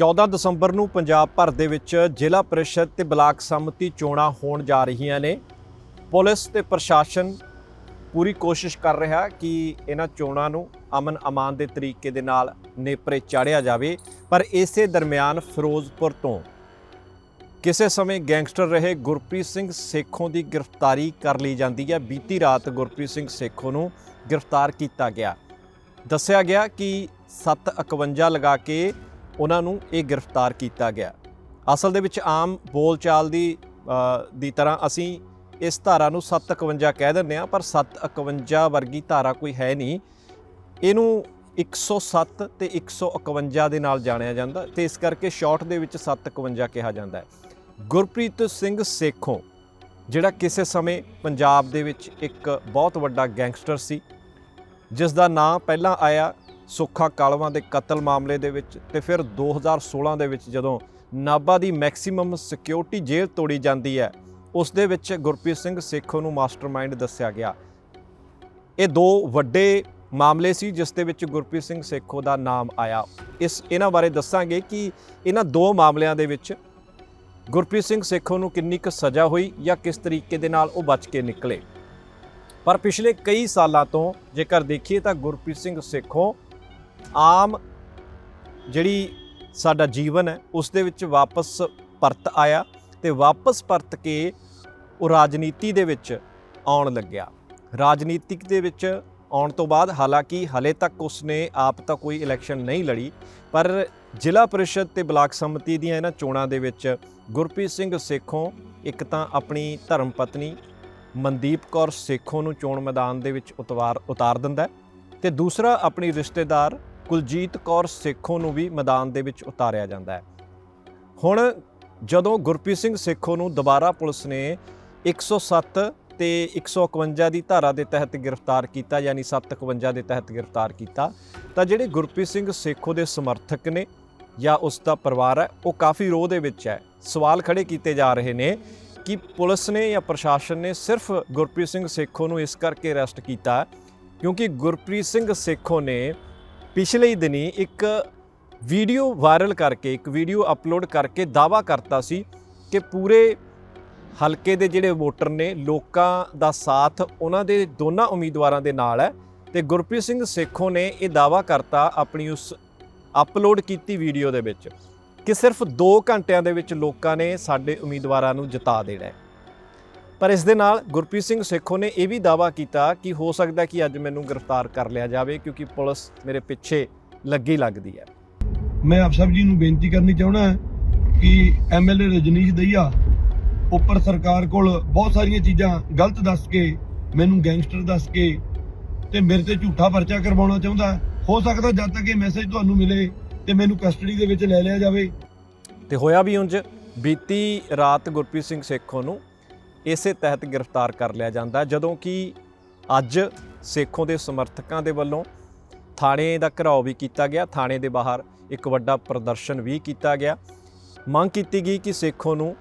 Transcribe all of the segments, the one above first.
14 ਦਸੰਬਰ ਨੂੰ ਪੰਜਾਬ ਭਰ ਦੇ ਵਿੱਚ ਜ਼ਿਲ੍ਹਾ ਪ੍ਰੀਸ਼ਦ ਤੇ ਬਲਾਕ ਸੰਮਤੀ ਚੋਣਾਂ ਹੋਣ ਜਾ ਰਹੀਆਂ ਨੇ। ਪੁਲਿਸ ਤੇ ਪ੍ਰਸ਼ਾਸਨ ਪੂਰੀ ਕੋਸ਼ਿਸ਼ ਕਰ ਰਿਹਾ ਕਿ ਇਹਨਾਂ ਚੋਣਾਂ ਨੂੰ ਅਮਨ ਅਮਾਨ ਦੇ ਤਰੀਕੇ ਦੇ ਨਾਲ ਨੇਪਰੇ ਚਾੜਿਆ ਜਾਵੇ, ਪਰ ਇਸੇ ਦਰਮਿਆਨ ਫਿਰੋਜ਼ਪੁਰ ਤੋਂ ਕਿਸੇ ਸਮੇਂ ਗੈਂਗਸਟਰ ਰਹੇ ਗੁਰਪ੍ਰੀਤ ਸਿੰਘ ਸੇਖੋਂ ਦੀ ਗ੍ਰਿਫਤਾਰੀ ਕਰ ਲਈ ਜਾਂਦੀ ਹੈ। ਬੀਤੀ ਰਾਤ ਗੁਰਪ੍ਰੀਤ ਸਿੰਘ ਸੇਖੋਂ ਨੂੰ ਗ੍ਰਿਫਤਾਰ ਕੀਤਾ ਗਿਆ। ਦੱਸਿਆ ਗਿਆ ਕਿ 751 ਲਗਾ ਕੇ ਉਹਨਾਂ ਨੂੰ ਇਹ ਗ੍ਰਿਫਤਾਰ ਕੀਤਾ ਗਿਆ। ਅਸਲ ਦੇ ਵਿੱਚ ਆਮ ਬੋਲਚਾਲ ਦੀ ਦੀ ਤਰ੍ਹਾਂ ਅਸੀਂ ਇਸ ਧਾਰਾ ਨੂੰ 751 ਕਹਿ ਦਿੰਦੇ ਆ ਪਰ 751 ਵਰਗੀ ਧਾਰਾ ਕੋਈ ਹੈ ਨਹੀਂ। ਇਹਨੂੰ 107 ਤੇ 151 ਦੇ ਨਾਲ ਜਾਣਿਆ ਜਾਂਦਾ ਤੇ ਇਸ ਕਰਕੇ ਸ਼ਾਰਟ ਦੇ ਵਿੱਚ 751 ਕਿਹਾ ਜਾਂਦਾ ਹੈ। ਗੁਰਪ੍ਰੀਤ ਸਿੰਘ ਸੇਖੋਂ, ਜਿਹੜਾ ਕਿਸੇ ਸਮੇਂ ਪੰਜਾਬ ਦੇ ਵਿੱਚ ਇੱਕ ਬਹੁਤ ਵੱਡਾ ਗੈਂਗਸਟਰ ਸੀ ਜਿਸ ਦਾ ਨਾਂ ਪਹਿਲਾਂ ਆਇਆ ਸੁੱਖਾ ਕਾਲਵਾਂ ਦੇ ਕਤਲ ਮਾਮਲੇ ਦੇ ਵਿੱਚ ਤੇ ਫਿਰ 2016 ਦੇ ਵਿੱਚ ਜਦੋਂ ਨਾਭਾ ਦੀ ਮੈਕਸਿਮਮ ਸਿਕਿਉਰਿਟੀ ਜੇਲ੍ਹ ਤੋੜੀ ਜਾਂਦੀ ਹੈ, ਉਸ ਦੇ ਵਿੱਚ ਗੁਰਪ੍ਰੀਤ ਸਿੰਘ ਸੇਖੋ ਨੂੰ ਮਾਸਟਰਮਾਈਂਡ ਦੱਸਿਆ ਗਿਆ। ਇਹ ਦੋ ਵੱਡੇ ਮਾਮਲੇ ਸੀ ਜਿਸ ਦੇ ਵਿੱਚ ਗੁਰਪ੍ਰੀਤ ਸਿੰਘ ਸੇਖੋ ਦਾ ਨਾਮ ਆਇਆ। ਇਸ ਇਹਨਾਂ ਬਾਰੇ ਦੱਸਾਂਗੇ ਕਿ ਇਹਨਾਂ ਦੋ ਮਾਮਲਿਆਂ ਦੇ ਵਿੱਚ ਗੁਰਪ੍ਰੀਤ ਸਿੰਘ ਸੇਖੋ ਨੂੰ ਕਿੰਨੀ ਕੁ ਸਜ਼ਾ ਹੋਈ ਜਾਂ ਕਿਸ ਤਰੀਕੇ ਦੇ ਨਾਲ ਉਹ ਬਚ ਕੇ ਨਿਕਲੇ। ਪਰ ਪਿਛਲੇ ਕਈ ਸਾਲਾਂ ਤੋਂ ਜੇਕਰ ਦੇਖੀਏ ਤਾਂ ਗੁਰਪ੍ਰੀਤ ਸਿੰਘ ਸੇਖੋਂ ਆਮ ਜਿਹੜੀ ਸਾਡਾ ਜੀਵਨ ਹੈ, ਉਸ ਦੇ ਵਿੱਚ ਵਾਪਸ ਪਰਤ ਆਇਆ ਤੇ ਵਾਪਸ ਪਰਤ ਕੇ ਉਹ ਰਾਜਨੀਤੀ ਦੇ ਵਿੱਚ ਆਉਣ ਲੱਗਿਆ। ਰਾਜਨੀਤਿਕ ਦੇ ਵਿੱਚ ਆਉਣ ਤੋਂ ਬਾਅਦ ਹਾਲਾਂਕਿ ਹਲੇ ਤੱਕ ਉਸਨੇ ਆਪ ਤਾਂ ਕੋਈ ਇਲੈਕਸ਼ਨ ਨਹੀਂ ਲੜੀ, ਪਰ ਜ਼ਿਲ੍ਹਾ ਪਰਿਸ਼ਦ ਤੇ ਬਲਾਕ ਸੰਮਤੀ ਦੀਆਂ ਇਹਨਾਂ ਚੋਣਾਂ ਦੇ ਵਿੱਚ ਗੁਰਪ੍ਰੀਤ ਸਿੰਘ ਸੇਖੋਂ ਇੱਕ ਤਾਂ ਆਪਣੀ ਧਰਮ ਪਤਨੀ ਮਨਦੀਪ ਕੌਰ ਸੇਖੋਂ ਨੂੰ ਚੋਣ ਮੈਦਾਨ ਦੇ ਵਿੱਚ ਉਤਾਰ ਉਤਾਰ ਦਿੰਦਾ ਹੈ ਤੇ ਦੂਸਰਾ ਆਪਣੀ ਰਿਸ਼ਤੇਦਾਰ ਕੁਲਜੀਤ ਕੌਰ ਸੇਖੋਂ ਨੂੰ ਵੀ ਮੈਦਾਨ ਦੇ ਵਿੱਚ ਉਤਾਰਿਆ ਜਾਂਦਾ ਹੈ। ਹੁਣ ਜਦੋਂ ਗੁਰਪ੍ਰੀਤ ਸਿੰਘ ਸੇਖੋਂ ਨੂੰ ਦੁਬਾਰਾ ਪੁਲਿਸ ਨੇ 107 ਤੇ 151 ਦੀ ਧਾਰਾ ਦੇ ਤਹਿਤ ਗ੍ਰਿਫਤਾਰ ਕੀਤਾ, ਯਾਨੀ 751 ਦੇ ਤਹਿਤ ਗ੍ਰਿਫਤਾਰ ਕੀਤਾ, ਤਾਂ ਜਿਹੜੇ ਗੁਰਪ੍ਰੀਤ ਸਿੰਘ ਸੇਖੋਂ ਦੇ ਸਮਰਥਕ ਨੇ ਜਾਂ ਉਸ ਦਾ ਪਰਿਵਾਰ ਹੈ, ਉਹ ਕਾਫੀ ਰੋਹ ਦੇ ਵਿੱਚ ਹੈ। ਸਵਾਲ ਖੜੇ ਕੀਤੇ ਜਾ ਰਹੇ ਨੇ ਕਿ ਪੁਲਿਸ ਨੇ ਜਾਂ ਪ੍ਰਸ਼ਾਸਨ ਨੇ ਸਿਰਫ ਗੁਰਪ੍ਰੀਤ ਸਿੰਘ ਸੇਖੋਂ ਨੂੰ ਇਸ ਕਰਕੇ ਅਰੈਸਟ ਕੀਤਾ ਕਿਉਂਕਿ ਗੁਰਪ੍ਰੀਤ ਸਿੰਘ ਸੇਖੋਂ ਨੇ ਪਿਛਲੇ ਹੀ ਦਿਨੀ ਇੱਕ ਵੀਡੀਓ ਵਾਇਰਲ ਕਰਕੇ, ਇੱਕ ਵੀਡੀਓ ਅਪਲੋਡ ਕਰਕੇ ਦਾਵਾ ਕਰਤਾ ਸੀ ਕਿ ਪੂਰੇ ਹਲਕੇ ਦੇ ਜਿਹੜੇ ਵੋਟਰ ਨੇ, ਲੋਕਾਂ ਦਾ ਸਾਥ ਉਹਨਾਂ ਦੇ ਦੋਨਾਂ ਉਮੀਦਵਾਰਾਂ ਦੇ ਨਾਲ ਹੈ ਤੇ ਗੁਰਪ੍ਰੀਤ ਸਿੰਘ ਸੇਖੋਂ ਨੇ ਇਹ ਦਾਵਾ ਕਰਤਾ ਆਪਣੀ ਉਸ ਅਪਲੋਡ ਕੀਤੀ ਵੀਡੀਓ ਦੇ ਵਿੱਚ ਕਿ ਸਿਰਫ 2 ਘੰਟਿਆਂ ਦੇ ਵਿੱਚ ਲੋਕਾਂ ਨੇ ਸਾਡੇ ਉਮੀਦਵਾਰਾਂ ਨੂੰ ਜਿਤਾ ਦੇਣਾ ਹੈ। ਪਰ ਇਸ ਦੇ ਨਾਲ ਗੁਰਪ੍ਰੀਤ ਸਿੰਘ ਸੇਖੋਂ ਨੇ ਇਹ ਵੀ ਦਾਵਾ ਕੀਤਾ ਕਿ ਹੋ ਸਕਦਾ ਕਿ ਅੱਜ ਮੈਨੂੰ ਗ੍ਰਿਫਤਾਰ ਕਰ ਲਿਆ ਜਾਵੇ ਕਿਉਂਕਿ ਪੁਲਿਸ ਮੇਰੇ ਪਿੱਛੇ ਲੱਗੀ ਲੱਗਦੀ ਹੈ। ਮੈਂ ਆਪ ਸਭ ਜੀ ਨੂੰ ਬੇਨਤੀ ਕਰਨੀ ਚਾਹਣਾ ਕਿ ਐਮਐਲਏ ਰਜਨੀਸ਼ ਦਈਆ ਉੱਪਰ ਸਰਕਾਰ ਕੋਲ ਬਹੁਤ ਸਾਰੀਆਂ ਚੀਜ਼ਾਂ ਗਲਤ ਦੱਸ ਕੇ ਮੈਨੂੰ ਗੈਂਗਸਟਰ ਦੱਸ ਕੇ ਤੇ ਮੇਰੇ ਤੇ ਝੂਠਾ ਪਰਚਾ ਕਰਵਾਉਣਾ ਚਾਹੁੰਦਾ ਹੋ। ਸਕਦਾ ਜਦ ਤੱਕ ਇਹ ਮੈਸੇਜ ਤੁਹਾਨੂੰ ਮਿਲੇ ਤੇ ਮੈਨੂੰ ਕਸਟਡੀ ਦੇ ਵਿੱਚ ਲੈ ਲਿਆ ਜਾਵੇ। ਤੇ ਹੋਇਆ ਵੀ ਉਂਝ। ਬੀਤੀ ਰਾਤ ਗੁਰਪ੍ਰੀਤ ਸਿੰਘ ਸੇਖੋਂ ਨੂੰ ਇਸੇ ਤਹਿਤ ਗ੍ਰਿਫਤਾਰ ਕਰ ਲਿਆ ਜਾਂਦਾ, ਜਦੋਂ ਕਿ ਅੱਜ ਸੇਖੋਂ ਦੇ ਸਮਰਥਕਾਂ ਦੇ ਵੱਲੋਂ ਥਾਣੇ ਦਾ ਘਰਾਓ ਵੀ ਕੀਤਾ ਗਿਆ, ਥਾਣੇ ਦੇ ਬਾਹਰ ਇੱਕ ਵੱਡਾ ਪ੍ਰਦਰਸ਼ਨ ਵੀ ਕੀਤਾ ਗਿਆ। ਮੰਗ ਕੀਤੀ ਗਈ ਕਿ ਸੇਖੋਂ ਨੂੰ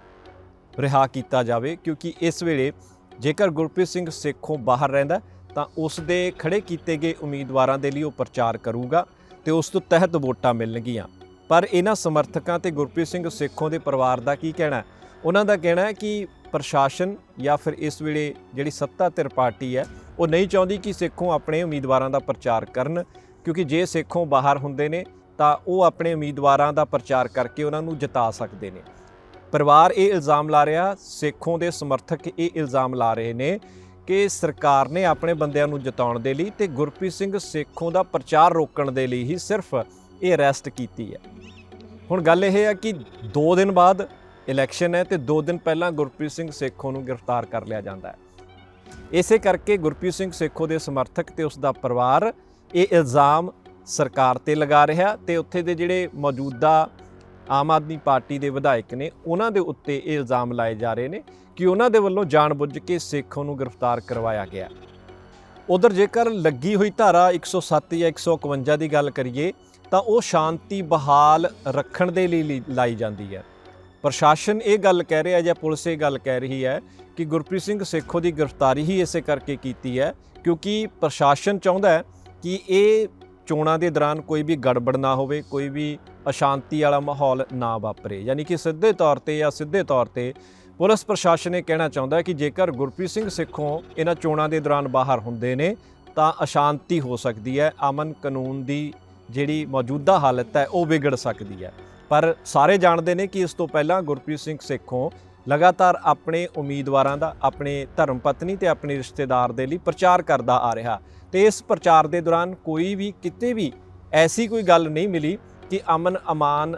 ਰਿਹਾ ਕੀਤਾ ਜਾਵੇ, ਕਿਉਂਕਿ ਇਸ ਵੇਲੇ ਜੇਕਰ ਗੁਰਪ੍ਰੀਤ ਸਿੰਘ ਸੇਖੋਂ ਬਾਹਰ ਰਹਿੰਦਾ ਤਾਂ ਉਸ ਦੇ ਖੜੇ ਕੀਤੇ ਗਏ ਉਮੀਦਵਾਰਾਂ ਦੇ ਲਈ ਉਹ ਪ੍ਰਚਾਰ ਕਰੂਗਾ ਤੇ ਉਸ ਤੋਂ ਤਹਿਤ ਵੋਟਾਂ ਮਿਲਣਗੀਆਂ। ਪਰ ਇਹਨਾਂ ਸਮਰਥਕਾਂ ਤੇ ਗੁਰਪ੍ਰੀਤ ਸਿੰਘ ਸੇਖੋਂ ਦੇ ਪਰਿਵਾਰ ਦਾ ਕੀ ਕਹਿਣਾ ਉਹਨਾਂ ਦਾ ਕਹਿਣਾ ਹੈ ਕਿ ਪ੍ਰਸ਼ਾਸਨ ਜਾਂ ਫਿਰ ਇਸ ਵੇਲੇ ਜਿਹੜੀ ਸੱਤਾ ਧਿਰ ਪਾਰਟੀ ਹੈ, ਉਹ ਨਹੀਂ ਚਾਹੁੰਦੀ ਕਿ ਸਿੱਖੋਂ ਆਪਣੇ ਉਮੀਦਵਾਰਾਂ ਦਾ ਪ੍ਰਚਾਰ ਕਰਨ, ਕਿਉਂਕਿ ਜੇ ਸਿੱਖੋਂ ਬਾਹਰ ਹੁੰਦੇ ਨੇ, ਤਾਂ ਉਹ ਆਪਣੇ ਉਮੀਦਵਾਰਾਂ ਦਾ ਪ੍ਰਚਾਰ ਕਰਕੇ ਉਹਨਾਂ ਨੂੰ ਜਿਤਾ ਸਕਦੇ ਨੇ। ਪਰਿਵਾਰ ਇਹ ਇਲਜ਼ਾਮ ਲਾ ਰਿਹਾ, ਸਿੱਖੋਂ ਦੇ ਸਮਰਥਕ ਇਹ ਇਲਜ਼ਾਮ ਲਾ ਰਹੇ ਨੇ ਕਿ ਸਰਕਾਰ ਨੇ ਆਪਣੇ ਬੰਦਿਆਂ ਨੂੰ ਜਿਤਾਉਣ ਦੇ ਲਈ ਤੇ ਗੁਰਪ੍ਰੀਤ ਸਿੰਘ ਸਿੱਖੋਂ ਦਾ ਪ੍ਰਚਾਰ ਰੋਕਣ ਦੇ ਲਈ ਹੀ ਸਿਰਫ ਇਹ ਅਰੈਸਟ ਕੀਤੀ ਹੈ। ਹੁਣ ਗੱਲ ਇਹ ਹੈ ਕਿ 2 ਦਿਨ ਬਾਅਦ ਇਲੈਕਸ਼ਨ ਹੈ ਤੇ 2 ਦਿਨ ਪਹਿਲਾਂ ਗੁਰਪ੍ਰੀਤ ਸਿੰਘ ਸੇਖੋਂ ਨੂੰ ਗ੍ਰਿਫਤਾਰ ਕਰ ਲਿਆ ਜਾਂਦਾ ਹੈ। ਇਸੇ ਕਰਕੇ ਗੁਰਪ੍ਰੀਤ ਸਿੰਘ ਸੇਖੋਂ ਦੇ ਸਮਰਥਕ ਤੇ ਉਸ ਦਾ ਪਰਿਵਾਰ ਇਹ ਇਲਜ਼ਾਮ ਸਰਕਾਰ ਤੇ ਲਗਾ ਰਿਹਾ ਤੇ ਉੱਥੇ ਦੇ ਜਿਹੜੇ ਮੌਜੂਦਾ ਆਮ ਆਦਮੀ ਪਾਰਟੀ ਦੇ ਵਿਧਾਇਕ ਨੇ, ਉਹਨਾਂ ਦੇ ਉੱਤੇ ਇਹ ਇਲਜ਼ਾਮ ਲਾਏ ਜਾ ਰਹੇ ਨੇ ਕਿ ਉਹਨਾਂ ਦੇ ਵੱਲੋਂ ਜਾਣਬੁੱਝ ਕੇ ਸੇਖੋਂ ਨੂੰ ਗ੍ਰਿਫਤਾਰ ਕਰਵਾਇਆ ਗਿਆ ਉਧਰ ਜੇਕਰ ਲੱਗੀ ਹੋਈ ਧਾਰਾ 107 ਜਾਂ 151 ਦੀ ਗੱਲ ਕਰੀਏ, ਤਾਂ ਉਹ ਸ਼ਾਂਤੀ ਬਹਾਲ ਰੱਖਣ ਦੇ ਲਈ ਲਈ ਲਾਈ ਜਾਂਦੀ ਹੈ। ਪ੍ਰਸ਼ਾਸਨ ਇਹ ਗੱਲ ਕਹਿ ਰਿਹਾ ਜਾਂ ਪੁਲਿਸ ਇਹ ਗੱਲ ਕਹਿ ਰਹੀ ਹੈ ਕਿ ਗੁਰਪ੍ਰੀਤ ਸਿੰਘ ਸੇਖੋਂ ਦੀ ਗ੍ਰਿਫਤਾਰੀ ਹੀ ਇਸੇ ਕਰਕੇ ਕੀਤੀ ਹੈ ਕਿਉਂਕਿ ਪ੍ਰਸ਼ਾਸਨ ਚਾਹੁੰਦਾ ਹੈ ਕਿ ਇਹ ਚੋਣਾਂ ਦੇ ਦੌਰਾਨ ਕੋਈ ਵੀ ਗੜਬੜ ਨਾ ਹੋਵੇ, ਕੋਈ ਵੀ ਅਸ਼ਾਂਤੀ ਵਾਲਾ ਮਾਹੌਲ ਨਾ ਵਾਪਰੇ। ਯਾਨੀ ਕਿ ਸਿੱਧੇ ਤੌਰ ਤੇ ਜਾਂ ਸਿੱਧੇ ਤੌਰ ਤੇ ਪੁਲਿਸ ਪ੍ਰਸ਼ਾਸਨ ਇਹ ਕਹਿਣਾ ਚਾਹੁੰਦਾ ਹੈ ਕਿ ਜੇਕਰ ਗੁਰਪ੍ਰੀਤ ਸਿੰਘ ਸਿੱਖੋਂ ਇਹਨਾਂ ਚੋਣਾਂ ਦੇ ਦੌਰਾਨ ਬਾਹਰ ਹੁੰਦੇ ਨੇ, ਤਾਂ ਅਸ਼ਾਂਤੀ ਹੋ ਸਕਦੀ ਹੈ, ਅਮਨ ਕਾਨੂੰਨ ਦੀ ਜਿਹੜੀ ਮੌਜੂਦਾ ਹਾਲਤ ਹੈ ਉਹ ਵਿਗੜ ਸਕਦੀ ਹੈ। ਪਰ ਸਾਰੇ ਜਾਣਦੇ ਨੇ ਕਿ ਇਸ ਤੋਂ ਪਹਿਲਾਂ ਗੁਰਪ੍ਰੀਤ ਸਿੰਘ ਸੇਖੋਂ ਲਗਾਤਾਰ ਆਪਣੇ ਉਮੀਦਵਾਰਾਂ ਦਾ, ਆਪਣੇ ਧਰਮ ਪਤਨੀ ਤੇ ਆਪਣੇ ਰਿਸ਼ਤੇਦਾਰ ਦੇ ਲਈ ਪ੍ਰਚਾਰ ਕਰਦਾ ਆ ਰਿਹਾ। ਤੇ ਇਸ ਪ੍ਰਚਾਰ ਦੇ ਦੌਰਾਨ ਕੋਈ ਵੀ, ਕਿਤੇ ਵੀ ਐਸੀ ਕੋਈ ਗੱਲ ਨਹੀਂ ਮਿਲੀ ਕਿ ਅਮਨ ਅਮਾਨ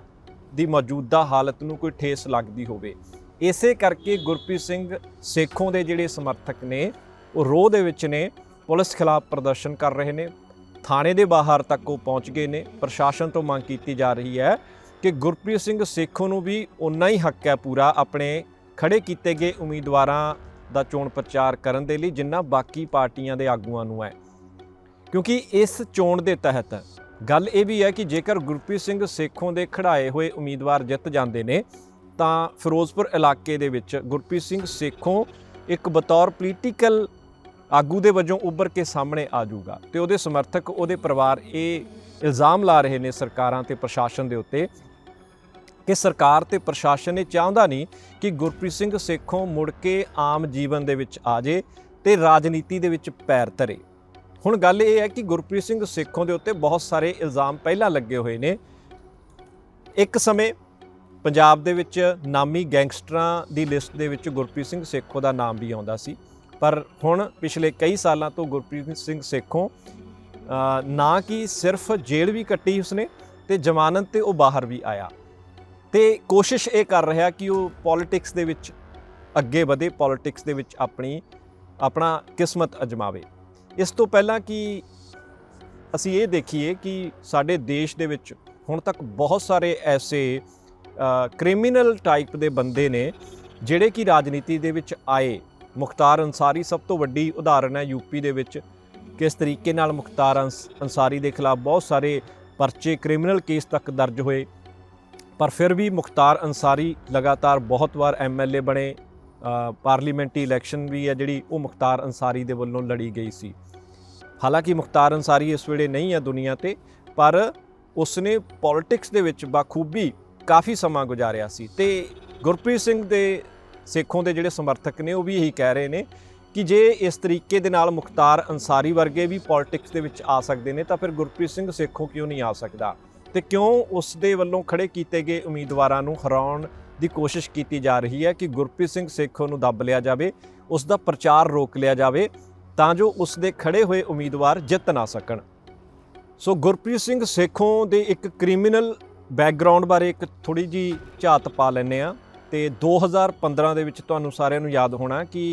ਦੀ ਮੌਜੂਦਾ ਹਾਲਤ ਨੂੰ ਕੋਈ ਠੇਸ ਲੱਗਦੀ ਹੋਵੇ। ਇਸੇ ਕਰਕੇ ਗੁਰਪ੍ਰੀਤ ਸਿੰਘ ਸੇਖੋਂ ਦੇ ਜਿਹੜੇ ਸਮਰਥਕ ਨੇ, ਉਹ ਰੋਹ ਦੇ ਵਿੱਚ ਨੇ, ਪੁਲਿਸ ਖਿਲਾਫ ਪ੍ਰਦਰਸ਼ਨ ਕਰ ਰਹੇ ਨੇ, ਥਾਣੇ ਦੇ ਬਾਹਰ ਤੱਕ ਉਹ ਪਹੁੰਚ ਗਏ ਨੇ, ਪ੍ਰਸ਼ਾਸਨ ਤੋਂ ਮੰਗ ਕੀਤੀ ਜਾ ਰਹੀ ਹੈ ਕਿ ਗੁਰਪ੍ਰੀਤ ਸਿੰਘ ਸੇਖੋਂ ਨੂੰ ਵੀ ਉਨਾ ਹੀ ਹੱਕ ਹੈ ਪੂਰਾ ਆਪਣੇ ਖੜੇ ਕੀਤੇ ਗਏ ਉਮੀਦਵਾਰਾਂ ਦਾ ਚੋਣ ਪ੍ਰਚਾਰ ਕਰਨ ਦੇ ਲਈ, ਜਿੰਨਾ ਬਾਕੀ ਪਾਰਟੀਆਂ ਦੇ ਆਗੂਆਂ ਨੂੰ ਹੈ। ਕਿਉਂਕਿ ਇਸ ਚੋਣ ਦੇ ਤਹਿਤ ਗੱਲ ਇਹ ਵੀ ਹੈ ਕਿ ਜੇਕਰ ਗੁਰਪ੍ਰੀਤ ਸਿੰਘ ਸੇਖੋਂ ਦੇ ਖੜਾਏ ਹੋਏ ਉਮੀਦਵਾਰ ਜਿੱਤ ਜਾਂਦੇ ਨੇ, ਤਾਂ ਫਿਰੋਜ਼ਪੁਰ ਇਲਾਕੇ ਦੇ ਵਿੱਚ ਗੁਰਪ੍ਰੀਤ ਸਿੰਘ ਸੇਖੋਂ ਇੱਕ ਬਤੌਰ ਪੋਲੀਟੀਕਲ ਆਗੂ ਦੇ ਵਜੋਂ ਉੱਭਰ ਕੇ ਸਾਹਮਣੇ ਆ ਜਾਊਗਾ ਤੇ ਉਹਦੇ ਸਮਰਥਕ, ਉਹਦੇ ਪਰਿਵਾਰ ਇਹ ਇਲਜ਼ਾਮ ਲਾ ਰਹੇ ਨੇ ਸਰਕਾਰਾਂ ਤੇ ਪ੍ਰਸ਼ਾਸਨ ਦੇ ਉੱਤੇ ਕਿ ਸਰਕਾਰ ਤੇ ਪ੍ਰਸ਼ਾਸਨ ਇਹ ਚਾਹੁੰਦਾ ਨਹੀਂ ਕਿ ਗੁਰਪ੍ਰੀਤ ਸਿੰਘ ਸੇਖੋਂ ਮੁੜ ਕੇ ਆਮ ਜੀਵਨ ਦੇ ਵਿੱਚ ਆ ਜੇ ਤੇ ਰਾਜਨੀਤੀ ਦੇ ਵਿੱਚ ਪੈਰ ਧਰੇ। ਹੁਣ ਗੱਲ ਇਹ ਹੈ ਕਿ ਗੁਰਪ੍ਰੀਤ ਸਿੰਘ ਸੇਖੋਂ ਦੇ ਉੱਤੇ ਬਹੁਤ ਸਾਰੇ ਇਲਜ਼ਾਮ ਪਹਿਲਾਂ ਲੱਗੇ ਹੋਏ ਨੇ। ਇੱਕ ਸਮੇਂ ਪੰਜਾਬ ਦੇ ਵਿੱਚ ਨਾਮੀ ਗੈਂਗਸਟਰਾਂ ਦੀ ਲਿਸਟ ਦੇ ਵਿੱਚ ਗੁਰਪ੍ਰੀਤ ਸਿੰਘ ਸੇਖੋਂ ਦਾ ਨਾਮ ਵੀ ਆਉਂਦਾ ਸੀ। ਪਰ ਹੁਣ ਪਿਛਲੇ ਕਈ ਸਾਲਾਂ ਤੋਂ ਗੁਰਪ੍ਰੀਤ ਸਿੰਘ ਸੇਖੋਂ ਨਾ ਕਿ ਸਿਰਫ ਜੇਲ੍ਹ ਵੀ ਕੱਟੀ ਉਸਨੇ ਤੇ ਜ਼ਮਾਨਤ ਤੇ ਉਹ ਬਾਹਰ ਵੀ ਆਇਆ। ਤੇ ਕੋਸ਼ਿਸ਼ ਇਹ ਕਰ ਰਿਹਾ ਕਿ ਉਹ ਪੋਲਿਟਿਕਸ ਦੇ ਵਿੱਚ ਅੱਗੇ ਵਧੇ ਪੋਲਿਟਿਕਸ ਦੇ ਵਿੱਚ ਆਪਣੀ, ਆਪਣਾ ਕਿਸਮਤ ਅਜਮਾਵੇ। ਇਸ ਤੋਂ ਪਹਿਲਾਂ ਕਿ ਅਸੀਂ ਇਹ ਦੇਖੀਏ ਕਿ ਸਾਡੇ ਦੇਸ਼ ਦੇ ਵਿੱਚ ਹੁਣ ਤੱਕ ਬਹੁਤ ਸਾਰੇ ਐਸੇ ਕ੍ਰਿਮੀਨਲ ਟਾਈਪ ਦੇ ਬੰਦੇ ਨੇ ਜਿਹੜੇ ਕਿ ਰਾਜਨੀਤੀ ਦੇ ਵਿੱਚ ਆਏ। ਮੁਖਤਾਰ ਅੰਸਾਰੀ ਸਭ ਤੋਂ ਵੱਡੀ ਉਦਾਹਰਨ ਹੈ ਯੂਪੀ ਦੇ ਵਿੱਚ। ਕਿਸ ਤਰੀਕੇ ਨਾਲ ਮੁਖਤਾਰ ਅੰਸ- ਅਨਸਾਰੀ ਦੇ ਖਿਲਾਫ ਬਹੁਤ ਸਾਰੇ ਪਰਚੇ ਕ੍ਰਿਮੀਨਲ ਕੇਸ ਤੱਕ ਦਰਜ ਹੋਏ। ਪਰ ਫਿਰ ਵੀ ਮੁਖਤਾਰ ਅੰਸਾਰੀ ਲਗਾਤਾਰ ਬਹੁਤ ਵਾਰ ਐਮਐਲਏ ਬਣੇ ਅ, ਪਾਰਲੀਮੈਂਟਰੀ ਇਲੈਕਸ਼ਨ ਵੀ ਹੈ ਜਿਹੜੀ ਉਹ ਮੁਖਤਾਰ ਅੰਸਾਰੀ ਦੇ ਵੱਲੋਂ ਲੜੀ ਗਈ ਸੀ। ਹਾਲਾਂਕਿ ਮੁਖਤਾਰ ਅੰਸਾਰੀ ਇਸ ਵੇਲੇ ਨਹੀਂ ਹੈ ਦੁਨੀਆ ਤੇ ਪਰ ਉਸਨੇ ਪੋਲਿਟਿਕਸ ਦੇ ਵਿੱਚ ਬਾਖੂਬੀ ਕਾਫੀ ਸਮਾਂ ਗੁਜ਼ਾਰਿਆ ਸੀ ਤੇ ਗੁਰਪ੍ਰੀਤ ਸਿੰਘ ਦੇ ਸੇਖੋਂ ਦੇ ਜਿਹੜੇ ਸਮਰਥਕ ਨੇ ਉਹ ਵੀ ਇਹੀ ਕਹਿ ਰਹੇ ਨੇ ਕਿ ਜੇ ਇਸ ਤਰੀਕੇ ਦੇ ਨਾਲ ਮੁਖਤਾਰ ਅੰਸਾਰੀ ਵਰਗੇ ਵੀ ਪੋਲਿਟਿਕਸ ਦੇ ਵਿੱਚ ਆ ਸਕਦੇ ਨੇ ਤਾਂ ਫਿਰ ਗੁਰਪ੍ਰੀਤ ਸਿੰਘ ਸੇਖੋਂ ਕਿਉਂ ਨਹੀਂ ਆ ਸਕਦਾ? ਤੇ ਕਿਉਂ ਉਸ ਦੇ ਵੱਲੋਂ ਖੜੇ ਕੀਤੇ ਗਏ ਉਮੀਦਵਾਰਾਂ ਨੂੰ ਹਰਾਉਣ ਦੀ ਕੋਸ਼ਿਸ਼ ਕੀਤੀ ਜਾ ਰਹੀ ਹੈ ਕਿ ਗੁਰਪ੍ਰੀਤ ਸਿੰਘ ਸੇਖੋਂ ਨੂੰ ਦੱਬ ਲਿਆ ਜਾਵੇ ਉਸ ਦਾ ਪ੍ਰਚਾਰ ਰੋਕ ਲਿਆ ਜਾਵੇ, ਤਾਂ ਜੋ ਉਸ ਦੇ ਖੜੇ ਹੋਏ ਉਮੀਦਵਾਰ ਜਿੱਤ ਨਾ ਸਕਣ। ਸੋ ਗੁਰਪ੍ਰੀਤ ਸਿੰਘ ਸੇਖੋਂ ਦੇ ਇੱਕ ਕ੍ਰਿਮੀਨਲ ਬੈਕਗ੍ਰਾਉਂਡ ਬਾਰੇ ਇੱਕ ਥੋੜੀ ਜੀ ਝਾਤ ਪਾ ਲੈਂਦੇ ਆ ਤੇ 2015 ਦੇ ਵਿੱਚ ਤੁਹਾਨੂੰ ਸਾਰਿਆਂ ਨੂੰ ਯਾਦ ਹੋਣਾ ਕਿ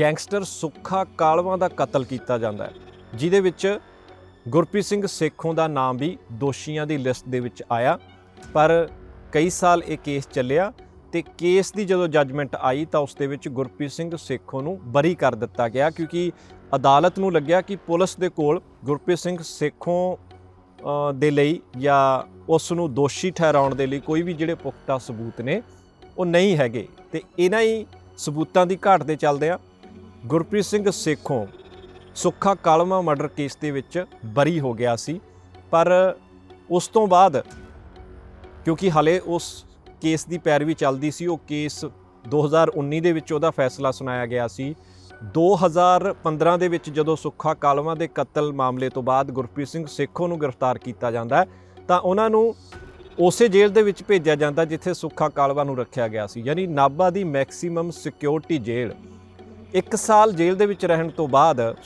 ਗੈਂਗਸਟਰ ਸੁੱਖਾ ਕਾਲਵਾ ਦਾ ਕਤਲ ਕੀਤਾ ਜਾਂਦਾ ਹੈ, ਜਿਹਦੇ ਵਿੱਚ ਗੁਰਪ੍ਰੀਤ ਸਿੰਘ ਸੇਖੋਂ ਦਾ ਨਾਮ ਵੀ ਦੋਸ਼ੀਆਂ ਦੀ ਲਿਸਟ ਦੇ ਵਿੱਚ ਆਇਆ, ਪਰ ਕਈ ਸਾਲ ਇਹ ਕੇਸ ਚੱਲਿਆ ਤੇ ਕੇਸ ਦੀ ਜਦੋਂ ਜੱਜਮੈਂਟ ਆਈ ਤਾਂ ਉਸ ਦੇ ਵਿੱਚ ਗੁਰਪ੍ਰੀਤ ਸਿੰਘ ਸੇਖੋਂ ਨੂੰ ਬਰੀ ਕਰ ਦਿੱਤਾ ਗਿਆ ਕਿਉਂਕਿ ਅਦਾਲਤ ਨੂੰ ਲੱਗਿਆ ਕਿ ਪੁਲਿਸ ਦੇ ਕੋਲ ਗੁਰਪ੍ਰੀਤ ਸਿੰਘ ਸੇਖੋਂ ਦੇ ਲਈ ਜਾਂ ਉਸ ਨੂੰ ਦੋਸ਼ੀ ਠਹਿਰਾਉਣ ਦੇ ਲਈ ਕੋਈ ਵੀ ਜਿਹੜੇ ਪੁਖਤਾ ਸਬੂਤ ਨੇ, ਉਹ ਨਹੀਂ ਹੈਗੇ ਤੇ ਇਹਨਾਂ ਹੀ ਸਬੂਤਾਂ ਦੀ ਘਾਟ ਦੇ ਚੱਲਦੇ ਆ ਗੁਰਪ੍ਰੀਤ ਸਿੰਘ ਸੇਖੋਂ ਸੁੱਖਾ ਕਾਲਮਾ ਮਰਡਰ ਕੇਸ ਦੇ ਵਿੱਚ ਬਰੀ ਹੋ ਗਿਆ ਸੀ। ਪਰ ਉਸ ਤੋਂ ਬਾਅਦ, ਕਿਉਂਕਿ ਹਲੇ ਉਸ ਕੇਸ ਦੀ ਪੈਰਵੀ ਚੱਲਦੀ ਸੀ, ਉਹ ਕੇਸ 2019 ਦੇ ਵਿੱਚ ਉਹਦਾ ਫੈਸਲਾ ਸੁਣਾਇਆ ਗਿਆ ਸੀ। 2015 ਦੇ ਵਿੱਚ ਜਦੋਂ ਸੁੱਖਾ ਕਾਲਮਾ ਦੇ ਕਤਲ ਮਾਮਲੇ ਤੋਂ ਬਾਅਦ ਗੁਰਪ੍ਰੀਤ ਸਿੰਘ ਸੇਖੋ ਨੂੰ ਗ੍ਰਿਫਤਾਰ ਕੀਤਾ ਜਾਂਦਾ ਤਾਂ ਉਹਨਾਂ ਨੂੰ ਉਸੇ ਜੇਲ੍ਹ ਦੇ ਵਿੱਚ ਭੇਜਿਆ ਜਾਂਦਾ ਜਿੱਥੇ ਸੁੱਖਾ ਕਾਲਵਾ ਨੂੰ ਰੱਖਿਆ ਗਿਆ ਸੀ। ਯਾਨੀ ਨਾਭਾ ਦੀ ਮੈਕਸਿਮਮ ਸਿਕਿਉਰਿਟੀ ਜੇਲ੍ਹ। ਇੱਕ ਸਾਲ ਜੇਲ੍ਹ ਦੇ ਵਿੱਚ ਰਹਿਣ ਤੋਂ ਬਾਅਦ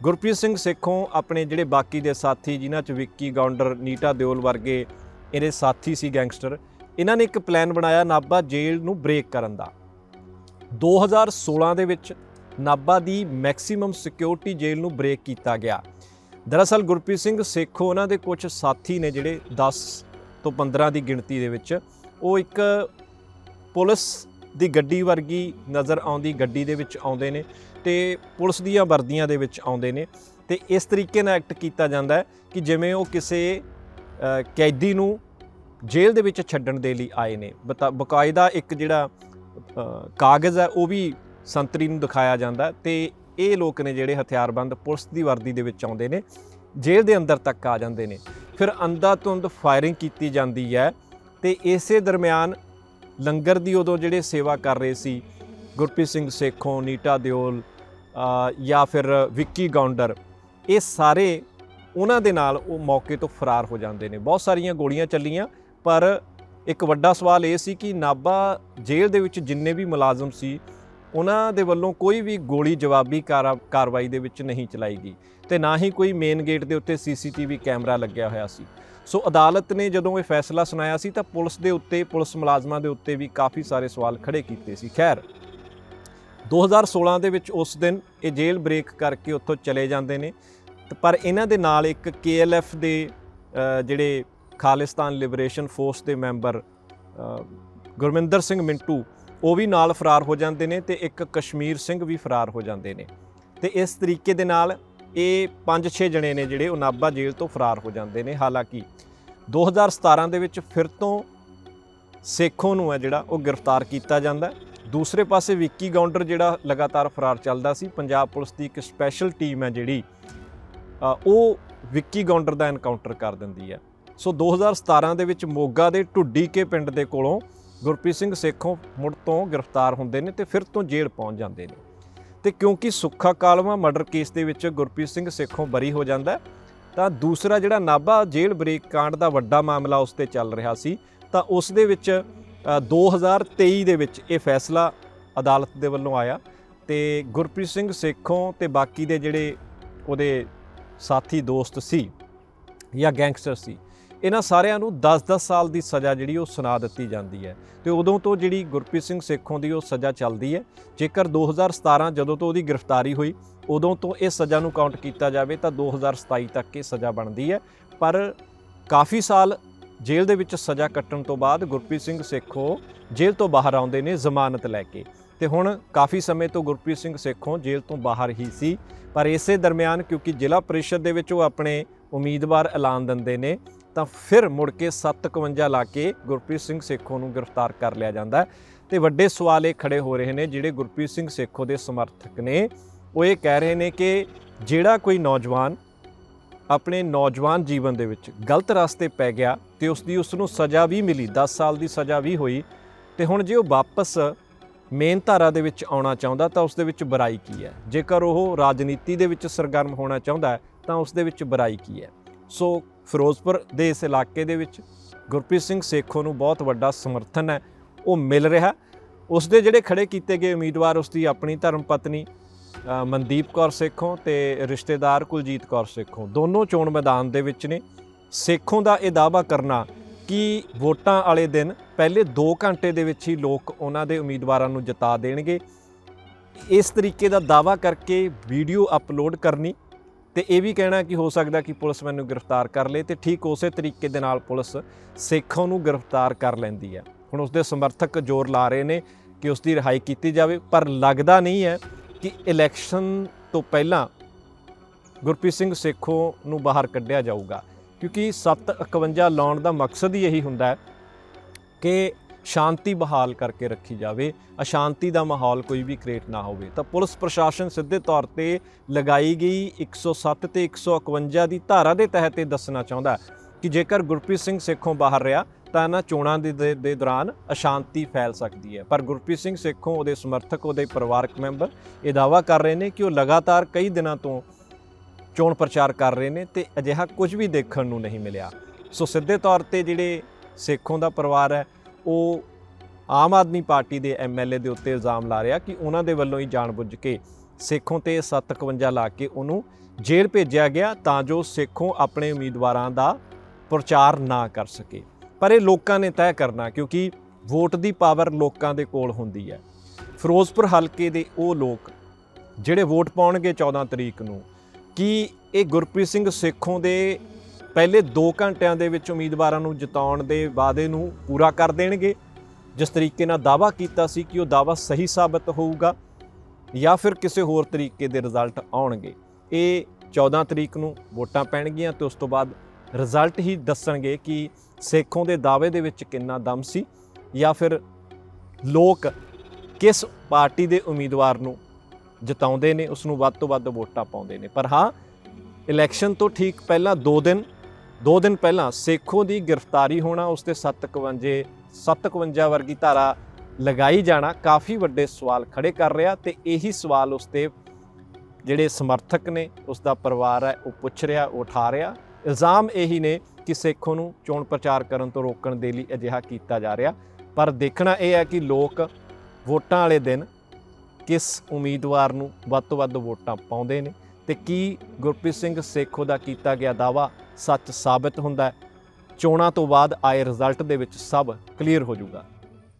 ਗੁਰਪ੍ਰੀਤ ਸਿੰਘ ਸੇਖੋਂ ਆਪਣੇ ਜਿਹੜੇ ਬਾਕੀ ਦੇ ਸਾਥੀ, ਜਿਨ੍ਹਾਂ ਚ ਵਿੱਕੀ ਗੌਂਡਰ, ਨੀਟਾ ਦਿਓਲ ਵਰਗੇ ਇਹਦੇ ਸਾਥੀ ਸੀ ਗੈਂਗਸਟਰ, ਇਹਨਾਂ ਨੇ ਇੱਕ ਪਲਾਨ ਬਣਾਇਆ ਨਾਭਾ ਜੇਲ੍ਹ ਨੂੰ ਬ੍ਰੇਕ ਕਰਨ ਦਾ। 2016 ਦੇ ਵਿੱਚ ਨਾਭਾ ਦੀ ਮੈਕਸਿਮਮ ਸਿਕਿਉਰਿਟੀ ਜੇਲ੍ਹ ਨੂੰ ਬ੍ਰੇਕ ਕੀਤਾ ਗਿਆ। ਦਰਅਸਲ ਗੁਰਪ੍ਰੀਤ ਸਿੰਘ ਸੇਖੋਂ ਉਹਨਾਂ ਦੇ ਕੁਝ ਸਾਥੀ ਨੇ ਜਿਹੜੇ 10 ਤੋਂ 15 ਦੀ ਗਿਣਤੀ ਦੇ ਵਿੱਚ, ਉਹ ਇੱਕ ਪੁਲਿਸ ਦੀ ਗੱਡੀ ਵਰਗੀ ਨਜ਼ਰ ਆਉਂਦੀ ਗੱਡੀ ਦੇ ਵਿੱਚ ਆਉਂਦੇ ਨੇ। ਤੇ ਪੁਲਿਸ ਦੀਆਂ ਵਰਦੀਆਂ ਦੇ ਵਿੱਚ ਆਉਂਦੇ ਨੇ ਤੇ ਇਸ ਤਰੀਕੇ ਨਾਲ ਐਕਟ ਕੀਤਾ ਜਾਂਦਾ ਹੈ ਕਿ ਜਿਵੇਂ ਉਹ ਕਿਸੇ ਕੈਦੀ ਨੂੰ ਜੇਲ੍ਹ ਦੇ ਵਿੱਚ ਛੱਡਣ ਦੇ ਲਈ ਆਏ ਨੇ। ਬਤਾ- ਬਕਾਇਦਾ ਇੱਕ ਜਿਹੜਾ ਕਾਗਜ਼ ਹੈ ਉਹ ਵੀ ਸੰਤਰੀ ਨੂੰ ਦਿਖਾਇਆ ਜਾਂਦਾ ਹੈ ਤੇ ਇਹ ਲੋਕ ਨੇ ਜਿਹੜੇ ਹਥਿਆਰਬੰਦ ਪੁਲਿਸ ਦੀ ਵਰਦੀ ਦੇ ਵਿੱਚ ਆਉਂਦੇ ਨੇ, ਜੇਲ੍ਹ ਦੇ ਅੰਦਰ ਤੱਕ ਆ ਜਾਂਦੇ ਨੇ। ਫਿਰ ਅੰਧਾਧੁੰਦ ਫਾਇਰਿੰਗ ਕੀਤੀ ਜਾਂਦੀ ਹੈ ਤੇ ਇਸੇ ਦਰਮਿਆਨ ਲੰਗਰ ਦੀ ਉਦੋਂ ਜਿਹੜੇ ਸੇਵਾ ਕਰ ਰਹੇ ਸੀ, ਗੁਰਪ੍ਰੀਤ ਸਿੰਘ ਸੇਖੋਂ, ਨੀਟਾ ਦਿਓਲ ਜਾਂ ਫਿਰ ਵਿੱਕੀ ਗਾਉਂਡਰ ਇਹ ਸਾਰੇ ਉਹਨਾਂ ਦੇ ਨਾਲ ਉਹ ਮੌਕੇ ਤੋਂ ਫਰਾਰ ਹੋ ਜਾਂਦੇ ਨੇ। ਬਹੁਤ ਸਾਰੀਆਂ ਗੋਲੀਆਂ ਚੱਲੀਆਂ, ਪਰ ਇੱਕ ਵੱਡਾ ਸਵਾਲ ਇਹ ਸੀ ਕਿ ਨਾਭਾ ਜੇਲ੍ਹ ਦੇ ਵਿੱਚ ਜਿੰਨੇ ਵੀ ਮੁਲਾਜ਼ਮ ਸੀ, ਉਹਨਾਂ ਦੇ ਵੱਲੋਂ ਕੋਈ ਵੀ ਗੋਲੀ ਜਵਾਬੀ ਕਾਰਾ- ਕਾਰਵਾਈ ਦੇ ਵਿੱਚ ਨਹੀਂ ਚਲਾਈ ਗਈ ਤੇ ਨਾ ਹੀ ਕੋਈ ਮੇਨ ਗੇਟ ਦੇ ਉੱਤੇ ਸੀਸੀਟੀਵੀ ਕੈਮਰਾ ਲੱਗਿਆ ਹੋਇਆ ਸੀ। ਸੋ ਅਦਾਲਤ ਨੇ ਜਦੋਂ ਇਹ ਫੈਸਲਾ ਸੁਣਾਇਆ ਸੀ ਤਾਂ ਪੁਲਿਸ ਦੇ ਉੱਤੇ, ਪੁਲਿਸ ਮੁਲਾਜ਼ਮਾਂ ਦੇ ਉੱਤੇ ਵੀ ਕਾਫੀ ਸਾਰੇ ਸਵਾਲ ਖੜੇ ਕੀਤੇ ਸੀ। ਖੈਰ 2016 ਦੇ ਵਿੱਚ ਉਸ ਦਿਨ ਇਹ ਜੇਲ੍ਹ ਬ੍ਰੇਕ ਕਰਕੇ ਉੱਥੋਂ ਚਲੇ ਜਾਂਦੇ ਨੇ। ਪਰ ਇਹਨਾਂ ਦੇ ਨਾਲ ਇੱਕ KLF ਦੇ ਜਿਹੜੇ ਖਾਲਿਸਤਾਨ ਲਿਬਰੇਸ਼ਨ ਫੋਰਸ ਦੇ ਮੈਂਬਰ ਗੁਰਮਿੰਦਰ ਸਿੰਘ ਮਿੰਟੂ, ਉਹ ਵੀ ਨਾਲ ਫਰਾਰ ਹੋ ਜਾਂਦੇ ਨੇ ਤੇ ਇੱਕ ਕਸ਼ਮੀਰ ਸਿੰਘ ਵੀ ਫਰਾਰ ਹੋ ਜਾਂਦੇ ਨੇ। ਤੇ ਇਸ ਤਰੀਕੇ ਦੇ ਨਾਲ ਇਹ 5-6 ਜਣੇ ਨੇ ਜਿਹੜੇ ਉਹ ਨਾਭਾ ਜੇਲ੍ਹ ਤੋਂ ਫਰਾਰ ਹੋ ਜਾਂਦੇ ਨੇ। ਹਾਲਾਂਕਿ 2017 ਦੇ ਵਿੱਚ ਫਿਰ ਤੋਂ ਸੇਖੋਂ ਨੂੰ ਹੈ ਜਿਹੜਾ ਉਹ ਗ੍ਰਿਫਤਾਰ ਕੀਤਾ ਜਾਂਦਾ ਦੂਸਰੇ ਪਾਸੇ ਵਿੱਕੀ ਗਾਉਂਡਰ ਜਿਹੜਾ ਲਗਾਤਾਰ ਫਰਾਰ ਚੱਲਦਾ ਸੀ, ਪੰਜਾਬ ਪੁਲਿਸ ਦੀ ਇੱਕ ਸਪੈਸ਼ਲ ਟੀਮ ਹੈ ਜਿਹੜੀ ਉਹ ਵਿੱਕੀ ਗਾਉਂਡਰ ਦਾ ਐਨਕਾਊਂਟਰ ਕਰ ਦਿੰਦੀ ਹੈ। ਸੋ 2017 ਦੇ ਵਿੱਚ ਮੋਗਾ ਦੇ ਢੁੱਡੀ ਕੇ ਪਿੰਡ ਦੇ ਕੋਲੋਂ ਗੁਰਪ੍ਰੀਤ ਸਿੰਘ ਸੇਖੋਂ ਮੁੜ ਤੋਂ ਗ੍ਰਿਫਤਾਰ ਹੁੰਦੇ ਨੇ ਤੇ ਫਿਰ ਤੋਂ ਜੇਲ੍ਹ ਪਹੁੰਚ ਜਾਂਦੇ ਨੇ। ਤੇ ਕਿਉਂਕਿ ਸੁੱਖਾ ਕਾਲਵਾ ਮਰਡਰ ਕੇਸ ਦੇ ਵਿੱਚ ਗੁਰਪ੍ਰੀਤ ਸਿੰਘ ਸੇਖੋਂ ਬਰੀ ਹੋ ਜਾਂਦਾ ਤਾਂ ਦੂਸਰਾ ਜਿਹੜਾ ਨਾਭਾ ਜੇਲ੍ਹ ਬ੍ਰੇਕ ਕਾਂਡ ਦਾ ਵੱਡਾ ਮਾਮਲਾ ਉਸ ਤੇ ਚੱਲ ਰਿਹਾ ਸੀ, ਤਾਂ ਉਸ ਦੇ ਵਿੱਚ 2023 ਦੇ ਵਿੱਚ ਇਹ ਫੈਸਲਾ ਅਦਾਲਤ ਦੇ ਵੱਲੋਂ ਆਇਆ ਤੇ ਗੁਰਪ੍ਰੀਤ ਸਿੰਘ ਸੇਖੋਂ ਤੇ ਬਾਕੀ ਦੇ ਜਿਹੜੇ ਉਹਦੇ ਸਾਥੀ, ਦੋਸਤ ਸੀ ਜਾਂ ਗੈਂਗਸਟਰ ਸੀ, ਇਹਨਾਂ ਸਾਰਿਆਂ ਨੂੰ 10-10 ਸਾਲ ਦੀ ਸਜ਼ਾ ਜਿਹੜੀ ਉਹ ਸੁਣਾ ਦਿੱਤੀ ਜਾਂਦੀ ਹੈ ਤੇ ਉਦੋਂ ਤੋਂ ਜਿਹੜੀ ਗੁਰਪ੍ਰੀਤ ਸਿੰਘ ਸੇਖੋਂ ਦੀ ਉਹ ਸਜ਼ਾ ਚੱਲਦੀ ਹੈ, ਜੇਕਰ 2017 ਜਦੋਂ ਤੋਂ ਉਹਦੀ ਗ੍ਰਿਫਤਾਰੀ ਹੋਈ, ਉਦੋਂ ਤੋਂ ਇਹ ਸਜ਼ਾ ਨੂੰ ਕਾਊਂਟ ਕੀਤਾ ਜਾਵੇ ਤਾਂ 2027 ਤੱਕ ਇਹ ਸਜ਼ਾ ਬਣਦੀ ਹੈ, ਪਰ ਕਾਫੀ ਸਾਲ ਜੇਲ੍ਹ ਦੇ ਵਿੱਚ ਸਜ਼ਾ ਕੱਟਣ ਤੋਂ ਬਾਅਦ ਗੁਰਪ੍ਰੀਤ ਸਿੰਘ ਸੇਖੋਂ ਜੇਲ੍ਹ ਤੋਂ ਬਾਹਰ ਆਉਂਦੇ ਨੇ ਜ਼ਮਾਨਤ ਲੈ ਕੇ। ਤੇ ਹੁਣ ਕਾਫੀ ਸਮੇਂ ਤੋਂ ਗੁਰਪ੍ਰੀਤ ਸਿੰਘ ਸੇਖੋਂ ਜੇਲ੍ਹ ਤੋਂ ਬਾਹਰ ਹੀ ਸੀ। ਪਰ ਇਸੇ ਦਰਮਿਆਨ ਕਿਉਂਕਿ ਜ਼ਿਲ੍ਹਾ ਪਰਿਸ਼ਦ ਦੇ ਵਿੱਚ ਉਹ ਆਪਣੇ ਉਮੀਦਵਾਰ ਐਲਾਨ ਦਿੰਦੇ ਨੇ, ਤਾਂ ਫਿਰ ਮੁੜ ਕੇ 751 ਲਾ ਕੇ ਗੁਰਪ੍ਰੀਤ ਸਿੰਘ ਸੇਖੋਂ ਨੂੰ ਗ੍ਰਿਫਤਾਰ ਕਰ ਲਿਆ ਜਾਂਦਾ ਹੈ। ਤੇ ਵੱਡੇ ਸਵਾਲ ਇਹ ਖੜੇ ਹੋ ਰਹੇ ਨੇ ਜਿਹੜੇ ਗੁਰਪ੍ਰੀਤ ਸਿੰਘ ਸੇਖੋਂ ਦੇ ਸਮਰਥਕ ਨੇ। ਉਹ ਇਹ ਕਹਿ ਰਹੇ ਨੇ ਕਿ ਜਿਹੜਾ ਕੋਈ ਨੌਜਵਾਨ ਆਪਣੇ ਨੌਜਵਾਨ ਜੀਵਨ ਦੇ ਵਿੱਚ ਗਲਤ ਰਸਤੇ ਪੈ ਗਿਆ ਤੇ ਉਸ ਦੀ ਉਸ ਨੂੰ ਸਜ਼ਾ ਵੀ ਮਿਲੀ 10 ਸਾਲ ਦੀ ਸਜ਼ਾ ਵੀ ਹੋਈ ਤੇ ਹੁਣ ਜੇ ਉਹ ਵਾਪਸ ਮੇਨ ਧਾਰਾ ਦੇ ਵਿੱਚ ਆਉਣਾ ਚਾਹੁੰਦਾ ਤਾਂ ਉਸ ਦੇ ਵਿੱਚ ਬੁਰਾਈ ਕੀ ਹੈ? ਜੇਕਰ ਉਹ ਰਾਜਨੀਤੀ ਦੇ ਵਿੱਚ ਸਰਗਰਮ ਹੋਣਾ ਚਾਹੁੰਦਾ ਤਾਂ ਉਸ ਦੇ ਵਿੱਚ ਬੁਰਾਈ ਕੀ ਹੈ? ਸੋ ਫਿਰੋਜ਼ਪੁਰ ਦੇ ਇਸ ਇਲਾਕੇ ਦੇ ਵਿੱਚ ਗੁਰਪ੍ਰੀਤ ਸਿੰਘ ਸੇਖੋ ਨੂੰ ਬਹੁਤ ਵੱਡਾ ਸਮਰਥਨ ਹੈ, ਉਹ ਮਿਲ ਰਿਹਾ। ਉਸ ਦੇ ਜਿਹੜੇ ਖੜੇ ਕੀਤੇ ਗਏ ਉਮੀਦਵਾਰ, ਉਸ ਦੀ ਆਪਣੀ ਧਰਮ ਪਤਨੀ ਮਨਦੀਪ ਕੌਰ ਸੇਖੋਂ ਤੇ ਰਿਸ਼ਤੇਦਾਰ ਕੁਲਜੀਤ ਕੌਰ ਸੇਖੋਂ ਦੋਨੋਂ ਚੋਣ ਮੈਦਾਨ ਦੇ ਵਿੱਚ ਨੇ। ਸੇਖੋਂ ਦਾ ਇਹ ਦਾਅਵਾ ਕਰਨਾ ਕਿ ਵੋਟਾਂ ਵਾਲੇ ਦਿਨ ਪਹਿਲੇ 2 ਘੰਟੇ ਦੇ ਵਿੱਚ ਹੀ ਲੋਕ ਉਹਨਾਂ ਦੇ ਉਮੀਦਵਾਰਾਂ ਨੂੰ ਜਿਤਾ ਦੇਣਗੇ। ਇਸ ਤਰੀਕੇ ਦਾ ਦਾਅਵਾ ਕਰਕੇ ਵੀਡੀਓ ਅਪਲੋਡ ਕਰਨੀ ਤੇ ਇਹ ਵੀ ਕਹਿਣਾ ਕਿ ਹੋ ਸਕਦਾ ਕਿ ਪੁਲਿਸ ਮੈਨੂੰ ਗ੍ਰਿਫਤਾਰ ਕਰ ਲੇ ਤੇ ਠੀਕ ਉਸੇ ਤਰੀਕੇ ਦੇ ਨਾਲ ਪੁਲਿਸ ਸੇਖੋਂ ਨੂੰ ਗ੍ਰਿਫਤਾਰ ਕਰ ਲੈਂਦੀ ਹੈ। ਹੁਣ ਉਸ ਦੇ ਸਮਰਥਕ ਜ਼ੋਰ ਲਾ ਰਹੇ ਨੇ ਕਿ ਉਸ ਦੀ ਰਿਹਾਈ ਕੀਤੀ ਜਾਵੇ, ਪਰ ਲੱਗਦਾ ਨਹੀਂ ਹੈ ਕਿ ਇਲੈਕਸ਼ਨ ਤੋਂ ਪਹਿਲਾਂ ਗੁਰਪ੍ਰੀਤ ਸਿੰਘ ਸੇਖੋਂ ਨੂੰ ਬਾਹਰ ਕੱਢਿਆ ਜਾਊਗਾ। ਕਿਉਂਕਿ 751 ਲਾਉਣ ਦਾ ਮਕਸਦ ਹੀ ਇਹੀ ਹੁੰਦਾ ਹੈ ਕਿ ਸ਼ਾਂਤੀ ਬਹਾਲ ਕਰਕੇ ਰੱਖੀ ਜਾਵੇ, ਅਸ਼ਾਂਤੀ ਦਾ ਮਾਹੌਲ ਕੋਈ ਵੀ ਕ੍ਰੀਏਟ ਨਾ ਹੋਵੇ। ਤਾਂ ਪੁਲਿਸ ਪ੍ਰਸ਼ਾਸਨ ਸਿੱਧੇ ਤੌਰ ਤੇ ਲਗਾਈ ਗਈ 107 ਤੇ 151 ਦੀ ਧਾਰਾ ਦੇ ਤਹਿਤ ਇਹ ਦੱਸਣਾ ਚਾਹੁੰਦਾ ਕਿ ਜੇਕਰ ਗੁਰਪ੍ਰੀਤ ਸਿੰਘ ਸੇਖੋਂ ਬਾਹਰ ਰਿਹਾ ਤਾਂ ਇਹਨਾਂ ਚੋਣਾਂ ਦੇ ਦੇ ਦੇ ਦੌਰਾਨ ਅਸ਼ਾਂਤੀ ਫੈਲ ਸਕਦੀ ਹੈ। ਪਰ ਗੁਰਪ੍ਰੀਤ ਸਿੰਘ ਸੇਖੋਂ ਉਹਦੇ ਸਮਰਥਕ, ਉਹਦੇ ਪਰਿਵਾਰਕ ਮੈਂਬਰ ਇਹ ਦਾਅਵਾ ਕਰ ਰਹੇ ਨੇ ਕਿ ਉਹ ਲਗਾਤਾਰ ਕਈ ਦਿਨਾਂ ਤੋਂ ਚੋਣ ਪ੍ਰਚਾਰ ਕਰ ਰਹੇ ਨੇ ਤੇ ਅਜਿਹਾ ਕੁਝ ਵੀ ਦੇਖਣ ਨੂੰ ਨਹੀਂ ਮਿਲਿਆ। ਸੋ ਸਿੱਧੇ ਤੌਰ ਤੇ ਜਿਹੜੇ ਸੇਖੋਂ ਦਾ ਪਰਿਵਾਰ ਹੈ, ਉਹ ਆਮ ਆਦਮੀ ਪਾਰਟੀ ਦੇ ਐਮਐਲਏ ਦੇ ਉੱਤੇ ਇਲਜ਼ਾਮ ਲਾ ਰਿਹਾ ਕਿ ਉਹਨਾਂ ਦੇ ਵੱਲੋਂ ਹੀ ਜਾਣਬੁੱਝ ਕੇ ਸੇਖੋਂ ਤੇ 751 ਲਾ ਕੇ ਉਹਨੂੰ ਜੇਲ੍ਹ ਭੇਜਿਆ ਗਿਆ ਤਾਂ ਜੋ ਸੇਖੋਂ ਆਪਣੇ ਉਮੀਦਵਾਰਾਂ ਦਾ ਪ੍ਰਚਾਰ ਨਾ ਕਰ ਸਕੇ। ਪਰ ਇਹ ਲੋਕਾਂ ਨੇ ਤੈਅ ਕਰਨਾ ਕਿਉਂਕਿ ਵੋਟ ਦੀ ਪਾਵਰ ਲੋਕਾਂ ਦੇ ਕੋਲ ਹੁੰਦੀ ਹੈ। ਫਿਰੋਜ਼ਪੁਰ ਹਲਕੇ ਦੇ ਉਹ ਲੋਕ ਜਿਹੜੇ ਵੋਟ ਪਾਉਣਗੇ 14 ਤਰੀਕ ਨੂੰ, ਕਿ ਇਹ ਗੁਰਪ੍ਰੀਤ ਸਿੰਘ ਸੇਖੋਂ ਦੇ ਪਹਿਲੇ 2 ਘੰਟਿਆਂ ਦੇ ਵਿੱਚ ਉਮੀਦਵਾਰਾਂ ਨੂੰ ਜਿਤਾਉਣ ਦੇ ਵਾਅਦੇ ਨੂੰ ਪੂਰਾ ਕਰ ਦੇਣਗੇ? ਜਿਸ ਤਰੀਕੇ ਨਾਲ ਦਾਅਵਾ ਕੀਤਾ ਸੀ ਕਿ ਉਹ ਦਾਅਵਾ ਸਹੀ ਸਾਬਤ ਹੋਊਗਾ ਜਾਂ ਫਿਰ ਕਿਸੇ ਹੋਰ ਤਰੀਕੇ ਦੇ ਰਿਜ਼ਲਟ ਆਉਣਗੇ। ਇਹ 14 ਤਰੀਕ ਨੂੰ ਵੋਟਾਂ ਪੈਣਗੀਆਂ ਤੇ ਉਸ ਤੋਂ ਬਾਅਦ ਰਿਜ਼ਲਟ ਹੀ ਦੱਸਣਗੇ ਕਿ ਸੇਖੋਂ ਦੇ ਦਾਅਵੇ ਦੇ ਵਿੱਚ ਕਿੰਨਾ ਦਮ ਸੀ ਜਾਂ ਫਿਰ ਲੋਕ ਕਿਸ ਪਾਰਟੀ ਦੇ ਉਮੀਦਵਾਰ ਨੂੰ ਜਿਤਾਉਂਦੇ ਨੇ, ਉਸ ਨੂੰ ਵੱਧ ਤੋਂ ਵੱਧ ਵੋਟਾਂ ਪਾਉਂਦੇ ਨੇ। ਪਰ ਹਾਂ, ਇਲੈਕਸ਼ਨ ਤੋਂ ਠੀਕ ਪਹਿਲਾਂ 2 ਦਿਨ 2 ਦਿਨ ਪਹਿਲਾਂ ਸੇਖੋ ਦੀ ਗ੍ਰਿਫਤਾਰੀ ਹੋਣਾ, ਉਸ ਤੇ 751 751 ਵਰਗੀ ਧਾਰਾ ਲਗਾਈ ਜਾਣਾ ਕਾਫੀ ਵੱਡੇ ਸਵਾਲ ਖੜੇ ਕਰ ਰਿਹਾ ਤੇ ਇਹੀ ਸਵਾਲ ਉਸ ਤੇ ਜਿਹੜੇ ਸਮਰਥਕ ਨੇ, ਉਸ ਦਾ ਪਰਿਵਾਰ ਹੈ, ਉਹ ਪੁੱਛ ਰਿਹਾ, ਉਹ ਉਠਾ ਰਿਹਾ। ਇਲਜ਼ਾਮ ਇਹੀ ਨੇ ਕਿ ਸੇਖੋ ਨੂੰ ਚੋਣ ਪ੍ਰਚਾਰ ਕਰਨ ਤੋਂ ਰੋਕਣ ਦੇ ਲਈ ਅਜਿਹਾ ਕੀਤਾ ਜਾ ਰਿਹਾ। ਪਰ ਦੇਖਣਾ ਇਹ ਹੈ ਕਿ ਲੋਕ ਵੋਟਾਂ ਵਾਲੇ ਦਿਨ ਕਿਸ ਉਮੀਦਵਾਰ ਨੂੰ ਵੱਧ ਤੋਂ ਵੱਧ ਵੋਟਾਂ ਪਾਉਂਦੇ ਨੇ ਤੇ ਕੀ ਗੁਰਪ੍ਰੀਤ ਸਿੰਘ ਸੇਖੋ ਦਾ ਕੀਤਾ ਗਿਆ ਦਾਵਾ ਸੱਚ ਸਾਬਤ ਹੁੰਦਾ ਹੈ। ਚੋਣਾਂ ਤੋਂ ਬਾਅਦ ਆਏ ਰਿਜ਼ਲਟ ਦੇ ਵਿੱਚ ਸਭ ਕਲੀਅਰ ਹੋ ਜਾਊਗਾ।